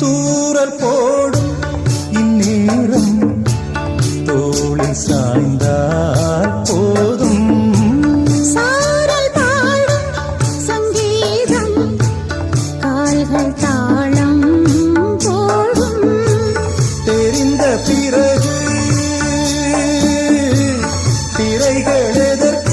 தூரல் போடும் இந்நேரம் தோளில் சாய்ந்தால் போதும். பிறகு திரைகள் எதற்கு